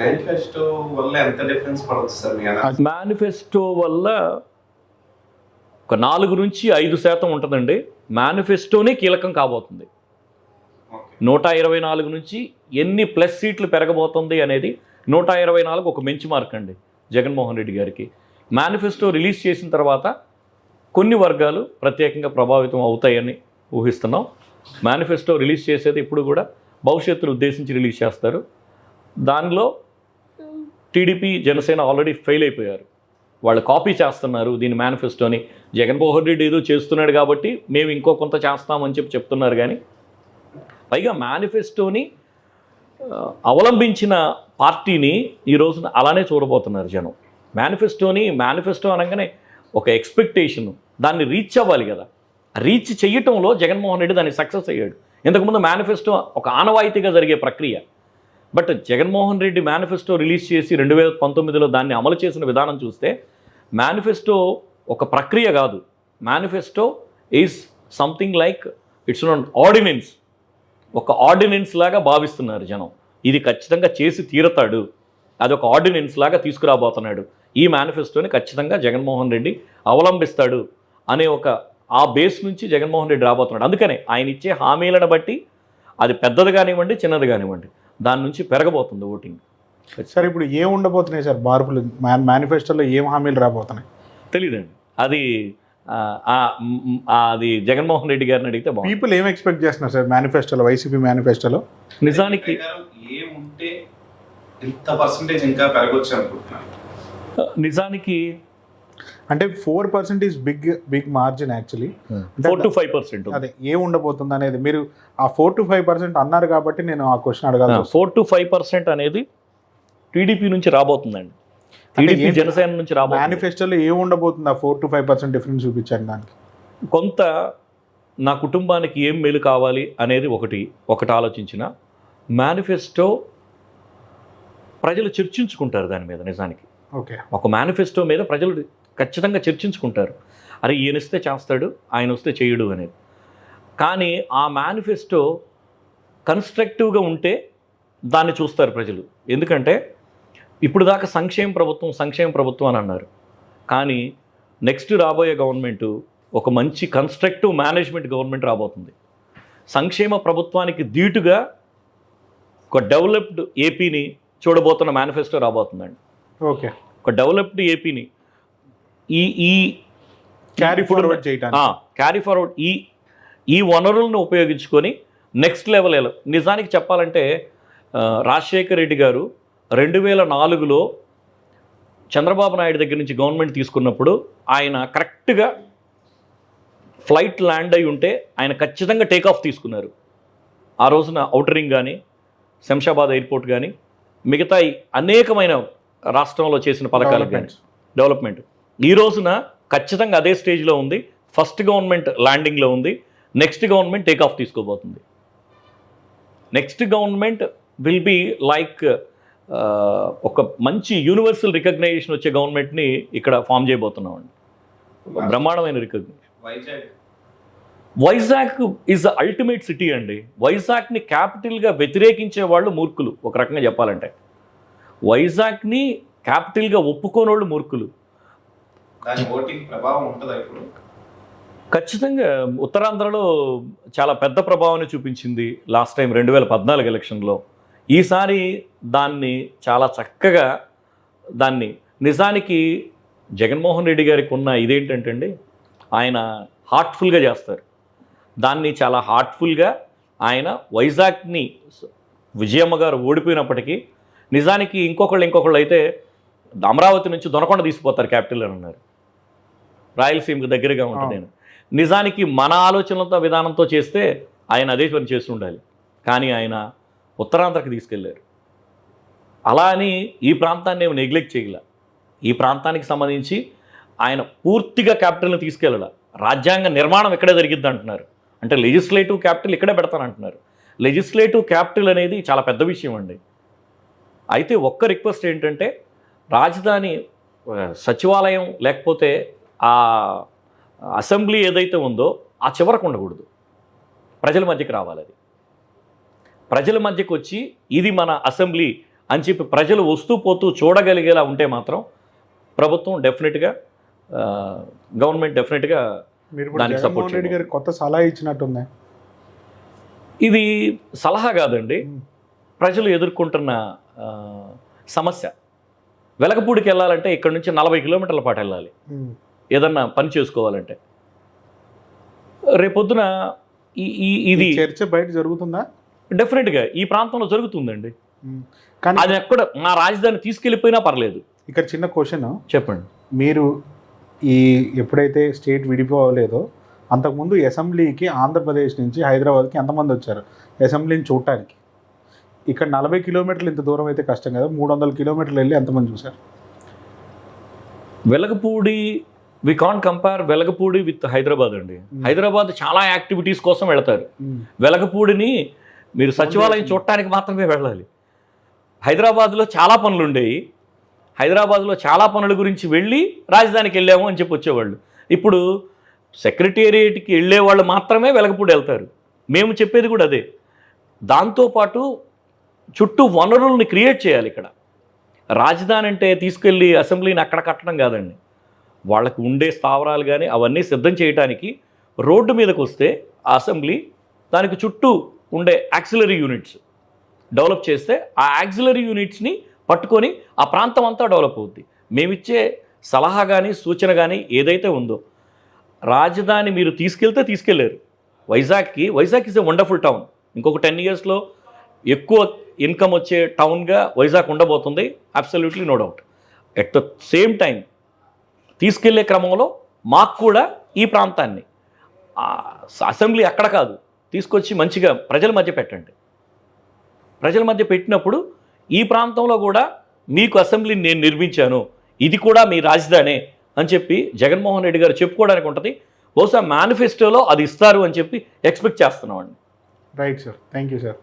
Manifesto వల్ల ఎంత difference పడవచ్చు సార్ మేనిఫెస్టో వల్ల ఒక నాలుగు నుంచి ఐదు శాతం ఉంటుందండి. మేనిఫెస్టోనే కీలకం కాబోతుంది. నూట ఇరవై నాలుగు నుంచి ఎన్ని ప్లస్ సీట్లు పెరగబోతుంది అనేది నూట ఇరవై నాలుగు ఒక బెంచ్ మార్క్ అండి జగన్మోహన్ రెడ్డి గారికి. మేనిఫెస్టో రిలీజ్ చేసిన తర్వాత కొన్ని వర్గాలు ప్రత్యేకంగా ప్రభావితం అవుతాయని ఊహిస్తున్నాం. మేనిఫెస్టో రిలీజ్ చేసేది ఇప్పుడు కూడా భవిష్యత్తును ఉద్దేశించి రిలీజ్ చేస్తారు. దానిలో టీడీపీ జనసేన ఆల్రెడీ ఫెయిల్ అయిపోయారు. వాళ్ళు కాపీ చేస్తున్నారు దీని మేనిఫెస్టోని. జగన్మోహన్ రెడ్డి ఏదో చేస్తున్నాడు కాబట్టి మేము ఇంకో కొంత చేస్తామని చెప్పి చెప్తున్నారు కానీ పైగా మేనిఫెస్టోని అవలంబించిన పార్టీని ఈ రోజున అలానే చూడబోతున్నారు జనం. మేనిఫెస్టోని మేనిఫెస్టో అనగానే ఒక ఎక్స్పెక్టేషన్ దాన్ని రీచ్ అవ్వాలి కదా. రీచ్ చేయటంలో జగన్మోహన్ రెడ్డి దాన్ని సక్సెస్ అయ్యాడు. ఇంతకుముందు మేనిఫెస్టో ఒక ఆనవాయితీగా జరిగే ప్రక్రియ. But Jaganmohan Reddy manifesto release చేసి రెండు వేల పంతొమ్మిదిలో దాన్ని అమలు చేసిన విధానం చూస్తే మేనిఫెస్టో ఒక ప్రక్రియ కాదు. Manifesto is something like it's not ordinance ఒక ఆర్డినెన్స్ లాగా భావిస్తున్నారు జనం. ఇది ఖచ్చితంగా చేసి తీరతాడు. అది ఒక ఆర్డినెన్స్ లాగా తీసుకురాబోతున్నాడు. ఈ మేనిఫెస్టోని ఖచ్చితంగా జగన్మోహన్ రెడ్డి అవలంబిస్తాడు అనే ఒక ఆ బేస్ నుంచి జగన్మోహన్ రెడ్డి రాబోతున్నాడు. అందుకనే ఆయన ఇచ్చే హామీలను బట్టి అది పెద్దది కానివ్వండి చిన్నది కానివ్వండి. దాని నుంచి పెరగబోతుంది ఓటింగ్. సార్ ఇప్పుడు ఏం ఉండబోతున్నాయి సార్ మార్పులు? మ్యాన్ మేనిఫెస్టోలో ఏం హామీలు రాబోతున్నాయి? తెలియదండి అది అది జగన్మోహన్ రెడ్డి గారిని అడిగితే బాగుంది పీపుల్ ఏం ఎక్స్పెక్ట్ చేస్తున్నారు సార్ మేనిఫెస్టోలో వైసీపీ మేనిఫెస్టోలో? నిజానికి ప్రకారం ఏముంటే ఇంత పర్సంటేజ్ ఇంకా పెరగొచ్చు అనుకుంటున్నాను నిజానికి అంటే four percent is big big margin actually. Four to five percent అదే ఏం ఉండబోతుంది అనేది మీరు ఆ ఫోర్ టు ఫైవ్ పర్సెంట్ అన్నారు కాబట్టి నేను ఆ క్వశ్చన్ వస్తుంది. ఫోర్ టు ఫైవ్ పర్సెంట్ అనేది టీడీపీ నుంచి రాబోతుందండి. టీడీపీ? జనసేన నుంచి రాబోతుంది. మేనిఫెస్టోలో ఏం ఉండబోతుంది ఆ four to five percent difference చూపించండి దానికి? కొంత నా కుటుంబానికి ఏం మేలు కావాలి అనేది ఒకటి ఒకటి ఆలోచించిన మేనిఫెస్టో ప్రజలు చర్చించుకుంటారు దాని మీద నిజానికి. ఓకే. ఒక మేనిఫెస్టో మీద ప్రజలు ఖచ్చితంగా చర్చించుకుంటారు. అరే ఈయన ఇస్తే చేస్తాడు ఆయన వస్తే చేయడు అనేది. కానీ ఆ మేనిఫెస్టో కన్స్ట్రక్టివ్గా ఉంటే దాన్ని చూస్తారు ప్రజలు. ఎందుకంటే ఇప్పుడు దాకా సంక్షేమ ప్రభుత్వం సంక్షేమ ప్రభుత్వం అని అన్నారు. కానీ నెక్స్ట్ రాబోయే గవర్నమెంట్ ఒక మంచి కన్స్ట్రక్టివ్ మేనేజ్మెంట్ గవర్నమెంట్ రాబోతుంది. సంక్షేమ ప్రభుత్వానికి ధీటుగా ఒక డెవలప్డ్ ఏపీని చూడబోతున్న మేనిఫెస్టో రాబోతుందండి. ఓకే. ఒక డెవలప్డ్ ఏపీని ఈ ఈ క్యారీ ఫార్వర్డ్ చేయడానికి క్యారీ ఫార్వర్డ్ ఈ ఈ వనరులను ఉపయోగించుకొని నెక్స్ట్ లెవెల్ ఎలా నిజానికి చెప్పాలంటే రాజశేఖర్ రెడ్డి గారు రెండు వేల నాలుగులో చంద్రబాబు నాయుడు దగ్గర నుంచి గవర్నమెంట్ తీసుకున్నప్పుడు ఆయన కరెక్ట్గా ఫ్లైట్ ల్యాండ్ అయి ఉంటే ఆయన ఖచ్చితంగా టేక్ ఆఫ్ తీసుకున్నారు. ఆ రోజున ఔటర్ రింగ్ కానీ శంషాబాద్ ఎయిర్పోర్ట్ కానీ మిగతా అనేకమైన రాష్ట్రంలో చేసిన పథకాలు. డెవలప్మెంట్ ఈ రోజున ఖచ్చితంగా అదే స్టేజ్లో ఉంది. ఫస్ట్ గవర్నమెంట్ ల్యాండింగ్లో ఉంది. Next government take off తీసుకోబోతుంది next government will be like ఒక మంచి యూనివర్సల్ రికగ్నైజేషన్ వచ్చే గవర్నమెంట్ని ఇక్కడ ఫామ్ చేయబోతున్నాం అండి బ్రహ్మాండమైన recognition Vizag. Vizag is the ultimate city అండి. వైజాగ్ని క్యాపిటల్గా వ్యతిరేకించే వాళ్ళు మూర్ఖులు. ఒక రకంగా చెప్పాలంటే. వైజాగ్ని క్యాపిటల్గా ఒప్పుకోని వాళ్ళు మూర్ఖులు. దాని ఓటింగ్ ప్రభావం ఉంటుందా ఇప్పుడు? ఖచ్చితంగా. ఉత్తరాంధ్రలో చాలా పెద్ద ప్రభావాన్ని చూపించింది లాస్ట్ టైం రెండు వేల పద్నాలుగు ఎలక్షన్లో. ఈసారి దాన్ని చాలా చక్కగా దాన్ని నిజానికి జగన్మోహన్ రెడ్డి గారికి ఉన్న ఇదేంటంటే అండి ఆయన హార్ట్ఫుల్గా చేస్తారు. దాన్ని చాలా హార్ట్ఫుల్గా ఆయన వైజాగ్ని విజయమ్మ గారు ఓడిపోయినప్పటికీ నిజానికి ఇంకొకళ్ళు ఇంకొకళ్ళు అయితే అమరావతి నుంచి దొనకొండ తీసిపోతారు క్యాపిటల్ అని అన్నారు. రాయలసీమకు దగ్గరగా ఉంటుంది అని నిజానికి మన ఆలోచనలతో విధానంతో చేస్తే ఆయన అదే పని చేస్తూ ఉండాలి కానీ ఆయన ఉత్తరాంధ్రకి తీసుకెళ్ళారు అలా అని ఈ ప్రాంతాన్ని ఏమి నెగ్లెక్ట్ చేయగల. ఈ ప్రాంతానికి సంబంధించి ఆయన పూర్తిగా క్యాపిటల్ని తీసుకెళ్ళాల రాజ్యాంగ నిర్మాణం ఇక్కడే జరిగిద్ది అంటున్నారు. అంటే లెజిస్లేటివ్ క్యాపిటల్ ఇక్కడే పెడతానంటున్నారు లెజిస్లేటివ్ క్యాపిటల్ అనేది చాలా పెద్ద విషయం అండి. అయితే ఒక్క రిక్వెస్ట్ ఏంటంటే రాజధాని సచివాలయం లేకపోతే ఆ అసెంబ్లీ ఏదైతే ఉందో ఆ చివరకు ఉండకూడదు ప్రజల మధ్యకి రావాలి అది ప్రజల మధ్యకి వచ్చి ఇది మన అసెంబ్లీ అని చెప్పి ప్రజలు వస్తూ పోతూ చూడగలిగేలా ఉంటే మాత్రం ప్రభుత్వం డెఫినెట్గా గవర్నమెంట్ డెఫినెట్గా దానికి జగన్మోహన్ రెడ్డి. గారికి కొత్త సలహా ఇచ్చినట్టుంది ఇది సలహా కాదండి. ప్రజలు ఎదుర్కొంటున్న సమస్య వెలగపూడికి వెళ్ళాలంటే ఇక్కడ నుంచి నలభై కిలోమీటర్ల పాటు వెళ్ళాలి. ఏదన్నా పని చేసుకోవాలంటే. రేపొద్దున ఈ ఇది చర్చ బయట జరుగుతుందా? డెఫినెట్గా ఈ ప్రాంతంలో జరుగుతుందండి. కానీ అది ఎక్కడ మా రాజధాని తీసుకెళ్ళిపోయినా పర్లేదు. ఇక్కడ చిన్న క్వశ్చన్. చెప్పండి. మీరు ఈ ఎప్పుడైతే స్టేట్ విడిపోలేదో అంతకుముందు అసెంబ్లీకి ఆంధ్రప్రదేశ్ నుంచి హైదరాబాద్కి ఎంతమంది వచ్చారు? అసెంబ్లీని చూడటానికి. ఇక్కడ నలభై కిలోమీటర్లు ఇంత దూరం అయితే కష్టం కదా? మూడు వందల కిలోమీటర్లు వెళ్ళి ఎంతమంది చూశారు? Velagapudi we can't compare Velagapudi with Hyderabad అండి. హైదరాబాద్ చాలా యాక్టివిటీస్ కోసం వెళతారు. వెలగపూడిని మీరు సచివాలయం చూడటానికి మాత్రమే వెళ్ళాలి. హైదరాబాద్లో చాలా పనులు ఉండేవి హైదరాబాద్లో చాలా పనుల గురించి వెళ్ళి రాజధానికి వెళ్ళాము అని చెప్పి వచ్చేవాళ్ళు. ఇప్పుడు సెక్రటేరియట్కి వెళ్ళే వాళ్ళు మాత్రమే వెలగపూడి వెళ్తారు. మేము చెప్పేది కూడా అదే. దాంతోపాటు చుట్టూ వనరుల్ని క్రియేట్ చేయాలి ఇక్కడ. రాజధాని అంటే తీసుకెళ్ళి అసెంబ్లీని అక్కడ కట్టడం కాదండి. వాళ్ళకి ఉండే స్థావరాలు కానీ అవన్నీ సిద్ధం చేయడానికి రోడ్డు మీదకి వస్తే ఆ అసెంబ్లీ దానికి చుట్టూ ఉండే యాక్సిలరీ యూనిట్స్ డెవలప్ చేస్తే ఆ యాక్సిలరీ యూనిట్స్ని పట్టుకొని ఆ ప్రాంతం అంతా డెవలప్ అవుద్ది. మేమిచ్చే సలహా కానీ సూచన కానీ ఏదైతే ఉందో రాజధాని మీరు తీసుకెళ్తే తీసుకెళ్ళారు వైజాగ్కి Vizag is a wonderful town ఇంకొక టెన్ ఇయర్స్లో ఎక్కువ ఇన్కమ్ వచ్చే టౌన్గా వైజాగ్ ఉండబోతుంది. Absolutely no doubt at the same time తీసుకెళ్ళే క్రమంలో మాకు కూడా ఈ ప్రాంతాన్ని అసెంబ్లీ అక్కడ కాదు తీసుకొచ్చి మంచిగా ప్రజల మధ్య పెట్టండి. ప్రజల మధ్య పెట్టినప్పుడు ఈ ప్రాంతంలో కూడా మీకు అసెంబ్లీని నేను నిర్మించాను ఇది కూడా మీ రాజధానే అని చెప్పి జగన్మోహన్ రెడ్డి గారు చెప్పుకోవడానికి ఉంటుంది. బహుశా మేనిఫెస్టోలో అది ఇస్తారు అని చెప్పి ఎక్స్పెక్ట్ చేస్తున్నామండి right sir. Thank you sir.